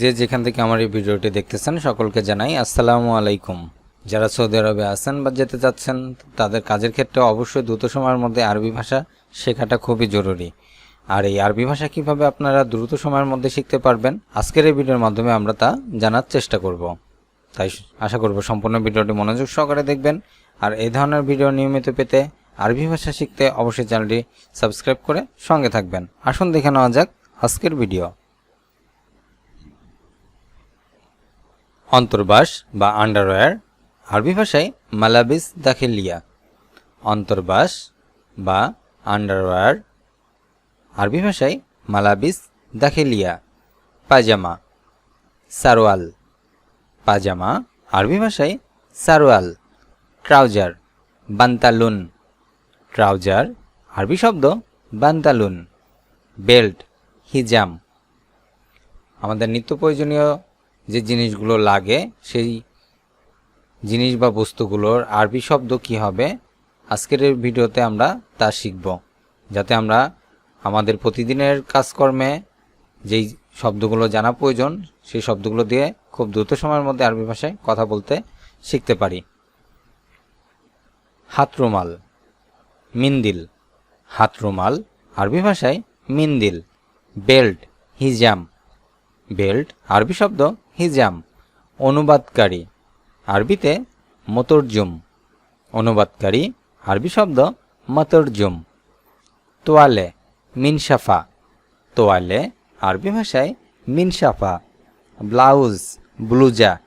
যে যেখান থেকে আমার এই ভিডিওটি দেখতেছেন, সকলকে জানাই আসসালামু আলাইকুম। যারা সৌদি আরবে আছেন বা যেতে চাচ্ছেন, তাদের কাজের ক্ষেত্রে অবশ্যই দ্রুত সময়ের মধ্যে আরবি ভাষা শেখাটা খুবই জরুরি। আর এই আরবি ভাষা কীভাবে আপনারা দ্রুত সময়ের মধ্যে শিখতে পারবেন, আজকের এই ভিডিওর মাধ্যমে আমরা তা জানার চেষ্টা করব। তাই আশা করব সম্পূর্ণ ভিডিওটি মনোযোগ সহকারে দেখবেন। আর এই ধরনের ভিডিও নিয়মিত পেতে আরবি ভাষা শিখতে অবশ্যই চ্যানেলটি সাবস্ক্রাইব করে সঙ্গে থাকবেন। আসুন দেখে নেওয়া যাক আজকের ভিডিও। অন্তর্বাস বা আন্ডারওয়্যার, আরবি ভাষায় মালাবিস দাখিলিয়া। অন্তর্বাস বা আন্ডারওয়্যার, আরবি ভাষায় মালাবিস দাখিলিয়া। পাজামা সারোয়াল। পাজামা আরবি ভাষায় সারোয়াল। ট্রাউজার, বান্তালুন। ট্রাউজার, আরবি শব্দ বান্তালুন। বেল্ট, হিজাম। আমাদের নিত্য প্রয়োজনীয় যে জিনিসগুলো লাগে, সেই জিনিস বা বস্তুগুলোর আরবি শব্দ কি হবে, আজকের ভিডিওতে আমরা তা শিখব। যাতে আমরা আমাদের প্রতিদিনের কাজকর্মে যেই শব্দগুলো জানা প্রয়োজন, সেই শব্দগুলো দিয়ে খুব দ্রুত সময়ের মধ্যে আরবি ভাষায় কথা বলতে শিখতে পারি। হাত রুমাল মিন্দিল হাত রুমাল আরবি ভাষায় মিন্দিল, বেল্ট, হিজাম, বেল্ট, আরবি শব্দ হিজাম, অনুবাদকারী, আরবিতে মতরজুম, অনুবাদকারী, আরবি শব্দ মতরজুম। তোয়ালে মিনসাফা তোয়ালে, আরবি ভাষায় মিনসাফা ব্লাউজ, ব্লুজা।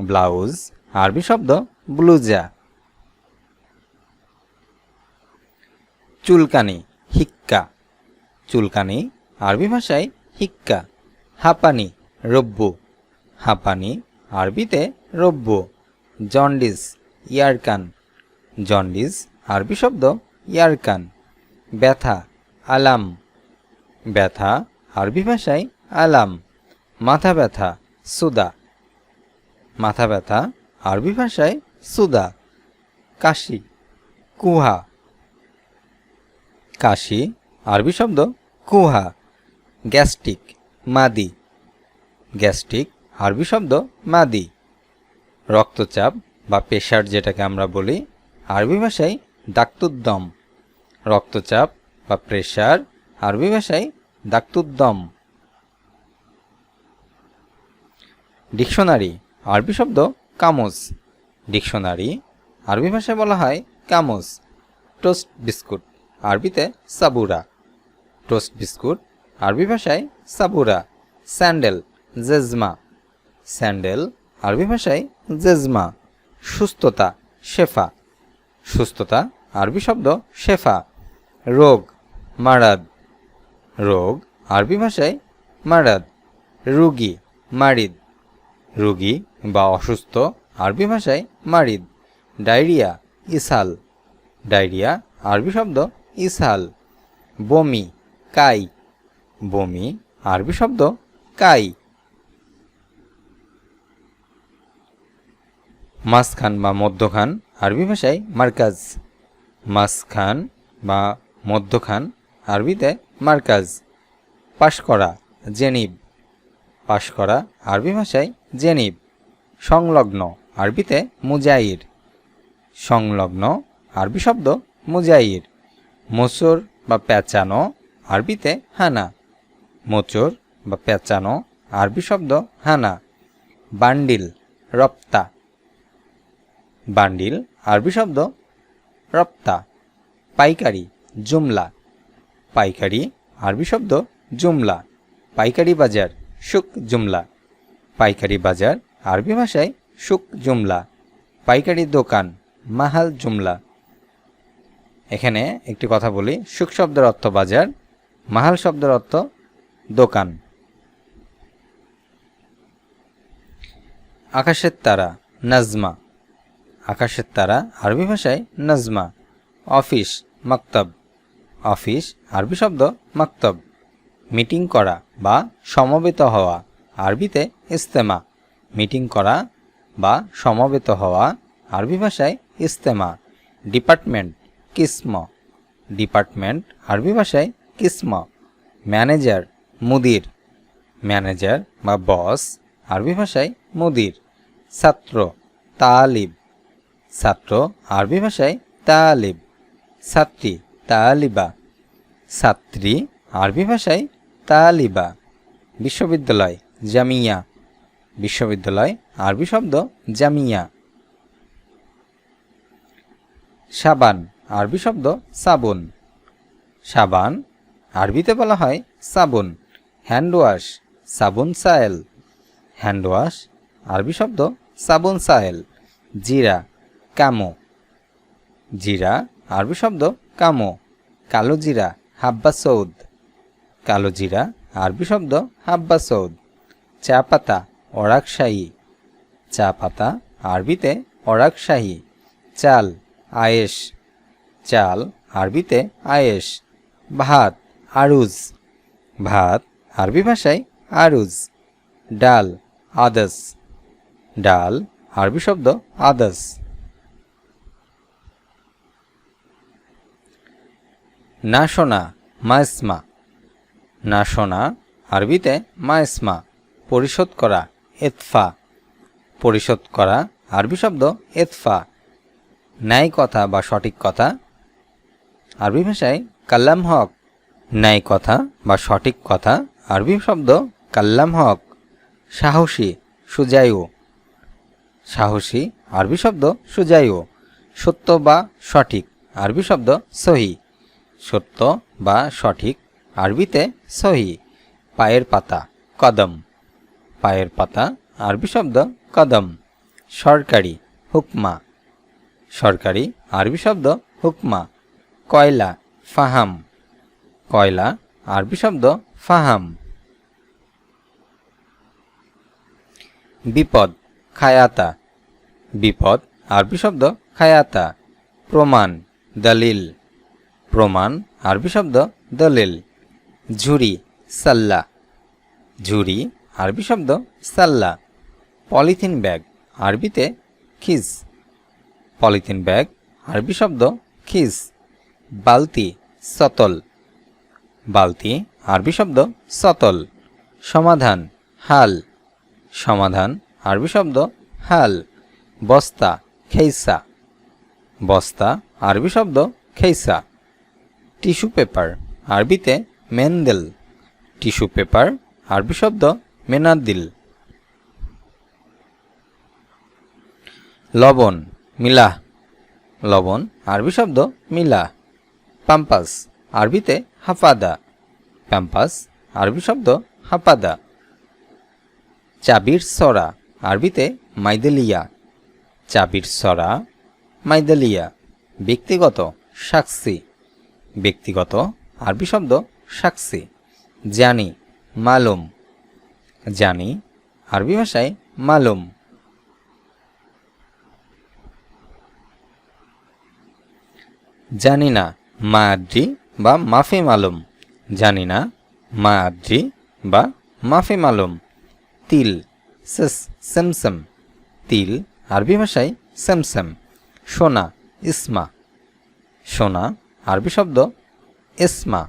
ব্লাউজ, আরবি শব্দ ব্লুজা। চুলকানি, হিক্কা। চুলকানি, আরবি ভাষায় হিক্কা। হাঁপানি, রব্বু। হাঁপানি আরবিতে রব্বু জন্ডিস, ইয়ারকান। জন্ডিস আরবি শব্দ ইয়ারকান। ব্যথা, আলাম। ব্যথা আরবি ভাষায় আলাম। মাথা ব্যথা, সুদা। মাথা ব্যথা আরবি ভাষায় সুদা। কাশি, কুহা। কাশি আরবি শব্দ কুহা। গ্যাস্ট্রিক, মাদি। গ্যাস্ট্রিক আরবি শব্দ মাদি। রক্তচাপ বা প্রেশার যেটাকে আমরা বলি আরবি ভাষায় দাক্তুদ্দম। রক্তচাপ বা প্রেশার আরবি ভাষায় দাক্তুদ্দম। ডিকশনারি আরবি শব্দ কামোস ডিকশনারি আরবি ভাষায় বলা হয় কামোস টোস্ট বিস্কুট আরবিতে সাবুরা। টোস্ট বিস্কুট আরবি ভাষায় সাবুরা। স্যান্ডেল, জেজমা। স্যান্ডেল, আরবি ভাষায় জেজমা, সুস্থতা, শেফা। সুস্থতা, আরবি শব্দ শেফা, রোগ, মারাদ। রোগ, আরবি ভাষায় মারাদ, রুগী, মারিদ। রুগী বা অসুস্থ, আরবি ভাষায় মারিদ। ডায়রিয়া, ইসাল। ডায়রিয়া, আরবি শব্দ ইসাল। বমি, কাই। বমি, আরবি শব্দ কাই। মাঝখান বা মধ্যখান, আরবি ভাষায় মার্কাজ। মাঝখান বা মধ্যখান, আরবিতে মার্কাজ। পাশ করা, জেনিব। পাশ করা, আরবি ভাষায় জেনিব। সংলগ্ন, আরবিতে মুজাইর। সংলগ্ন, আরবি শব্দ মুজাইর। মোচর বা পেঁচানো, আরবিতে হানা। মোচর বা পেঁচানো, আরবি শব্দ হানা। বান্ডিল, রপ্তা। বান্ডিল, আরবি শব্দ রপ্তা, পাইকারি, জুমলা। পাইকারি, আরবি শব্দ জুমলা। পাইকারি বাজার সুক জুমলা। পাইকারি বাজার, আরবি ভাষায় সুক জুমলা। পাইকারি দোকান, মাহাল জুমলা। এখানে একটি কথা বলি, সুখ শব্দের অর্থ বাজার, মাহাল শব্দের অর্থ দোকান। আকাশের তারা, নাজমা। আকাশের তারা, আরবি ভাষায় নাজমা, অফিস, মাক্তব। অফিস, আরবি শব্দ মাক্তব। মিটিং করা বা সমবেত হওয়া, আরবিতে ইস্তেমা। মিটিং করা বা সমবেত হওয়া, আরবি ভাষায় ইস্তেমা। ডিপার্টমেন্ট, কিস্ম। ডিপার্টমেন্ট, আরবি ভাষায় কিস্ম। ম্যানেজার, মুদির। ম্যানেজার বা বস, আরবি ভাষায় মুদির। ছাত্র, তালিব। ছাত্র আরবি ভাষায় তালিব। ছাত্রী তালিবা। ছাত্রী আরবি ভাষায় তালিবা। বিশ্ববিদ্যালয় জামিয়া। বিশ্ববিদ্যালয় আরবি শব্দ জামিয়া। সাবান আরবি শব্দ সাবুন। সাবান আরবিতে বলা হয় সাবুন, হ্যান্ড ওয়াশ, সাবুন সায়েল হ্যান্ড ওয়াশ আরবি শব্দ সাবুন সায়েল জিরা কামো। জিরা, আরবি শব্দ কামো। কালো জিরা, হাব্বা সৌদ। কালো জিরা, আরবি শব্দ হাব্বা সৌদ। চা পাতা, অরাকশাহী। চা পাতা, আরবিতে অরাকশাহী। চাল, আয়েশ। চাল, আরবিতে আয়েশ। ভাত, আরুজ। ভাত, আরবি ভাষায় আরুজ। ডাল, আদস। ডাল, আরবি শব্দ আদস। না শোনা, মাইসমা। না শোনা, আরবিতে মাইসমা, পরিশোধ করা, এতফা। পরিশোধ করা, আরবি শব্দ এতফা। ন্যায় কথা বা সঠিক কথা। আরবি ভাষায় কাল্লাম হক। ন্যায় কথা বা সঠিক কথা, আরবি শব্দ কাল্লাম হক। সাহসী, সুজায়ু। সাহসী, আরবি শব্দ সুজায়ু। সত্য বা সঠিক, আরবি শব্দ সহি। সত্য বা সঠিক। আরবিতে সহি, পায়ের পাতা, কদম। পায়ের পাতা, আরবি শব্দ কদম। সরকারি, হুকমা। সরকারি, আরবি শব্দ হুকমা। কয়লা, ফাহাম। কয়লা, আরবি শব্দ ফাহাম। বিপদ, খায়াতা। বিপদ, আরবি শব্দ খায়াতা। প্রমাণ, দলিল। প্রমাণ, আরবি শব্দ দলিল, ঝুরি, সাল্লা। ঝুরি, আরবি শব্দ সাল্লা। পলিথিন ব্যাগ, আরবিতে খিস। পলিথিন ব্যাগ, আরবি শব্দ খিস। বালতি, সতল। বালতি, আরবি শব্দ সতল। সমাধান, হাল। সমাধান, আরবি শব্দ হাল। বস্তা, খেইসা। বস্তা, আরবি শব্দ খেইসা। টিস্যু পেপার, আরবিতে মেন্দেল, টিস্যু পেপার, আরবি শব্দ মেনাদিল। লবণ, মিলা। লবণ, আরবি শব্দ মিলা। পাম্পাস, আরবিতে হাফাদা। প্যাম্পাস আরবি শব্দ হাফাদা। চাবির সরা, আরবিতে মাইদেলিয়া। চাবির সরা, মাইদেলিয়া। ব্যক্তিগত সাক্ষী। ব্যক্তিগত আরবি শব্দ সাক্ষী জানি, মালুম। জানি, আরবি ভাষায় মালুম। জানি না মা আদ্রি বা মাফি মালুম। জানি না মা আদ্রি বা মাফি মালুম। তিল, সেস, সেমসেম। তিল, আরবি ভাষায় সেমসেম। সোনা, ইসমা। সোনা আরবি শব্দ ইসমা।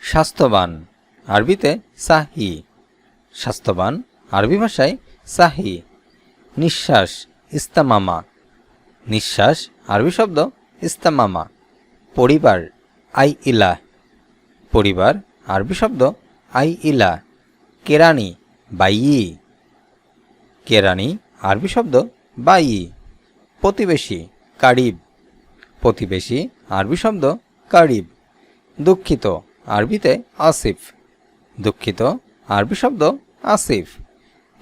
স্বাস্থ্যবান, আরবিতে সাহি। স্বাস্থ্যবান, আরবি ভাষায় সাহি। নিঃশ্বাস, ইস্তামামা। নিঃশ্বাস, আরবি শব্দ ইস্তামামা। পরিবার আই ইলা পরিবার, আরবি শব্দ আই ইলা কেরানি, বাইয়ি। কেরানি, আরবি শব্দ বাইয়ি। প্রতিবেশী, কারিব। প্রতিবেশী, আরবি শব্দ কারিব। দুঃখিত, আরবিতে আসিফ। দুঃখিত, আরবি শব্দ আসিফ।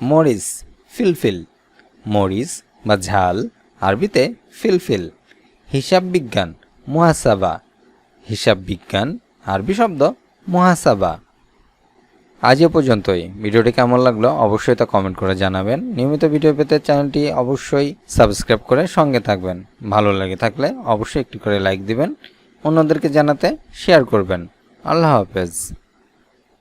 মরিস, ফিলফিল। মরিস বা ঝাল, আরবিতে ফিলফিল। হিসাব বিজ্ঞান, মুহাসাবা। হিসাব বিজ্ঞান, আরবি শব্দ মুহাসাবা। আজ এ পর্যন্তই। ভিডিওটি কেমন লাগল অবশ্যই তা কমেন্ট করে জানাবেন। নিয়মিত ভিডিও পেতে চ্যানেলটি অবশ্যই সাবস্ক্রাইব করে সঙ্গে থাকবেন। ভালো লাগে থাকলে অবশ্যই একটি করে লাইক দিবেন। অন্যদেরকে জানাতে শেয়ার করবেন। আল্লাহ হাফেজ।